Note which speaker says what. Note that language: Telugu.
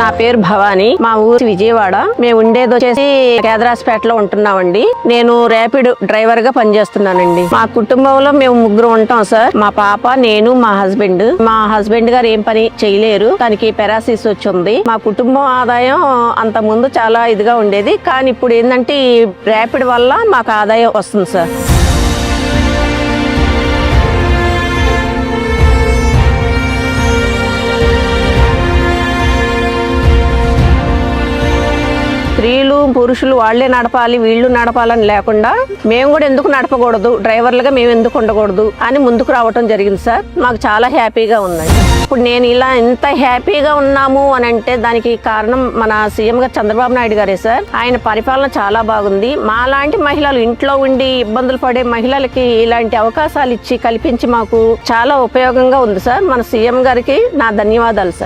Speaker 1: నా పేరు భవాని. మా ఊరు విజయవాడ. మేము ఉండేది వచ్చేసి కేదరాస్పేటలో ఉంటున్నామండి. నేను ర్యాపిడ్ డ్రైవర్గా పనిచేస్తున్నానండి. మా కుటుంబంలో మేము ముగ్గురు ఉంటాం సార్. మా పాప నేను మా హస్బెండ్. మా హస్బెండ్ గారు ఏం పని చేయలేరు. తనకి పెరాసిస్ వచ్చింది. మా కుటుంబం ఆదాయం అంత ముందు చాలా ఇదిగా ఉండేది. కానీ ఇప్పుడు ఏంటంటే ఈ ర్యాపిడ్ వల్ల మాకు ఆదాయం వస్తుంది సార్. స్త్రీలు పురుషులు వాళ్ళే నడపాలి వీళ్ళు నడపాలని లేకుండా మేము కూడా ఎందుకు నడపకూడదు? డ్రైవర్లుగా మేము ఎందుకు ఉండకూడదు? అని ముందుకు రావటం జరిగింది సార్. మాకు చాలా హ్యాపీగా ఉందండి. ఇప్పుడు నేను ఇలా ఇంత హ్యాపీగా ఉన్నాము అని అంటే దానికి కారణం మన సీఎం గారు చంద్రబాబు నాయుడు గారే సార్. ఆయన పరిపాలన చాలా బాగుంది. మా లాంటి మహిళలు ఇంట్లో ఉండి ఇబ్బందులు పడే మహిళలకి ఇలాంటి అవకాశాలు ఇచ్చి కల్పించి మాకు చాలా ఉపయోగంగా ఉంది సార్. మన సీఎం గారికి నా ధన్యవాదాలు సార్.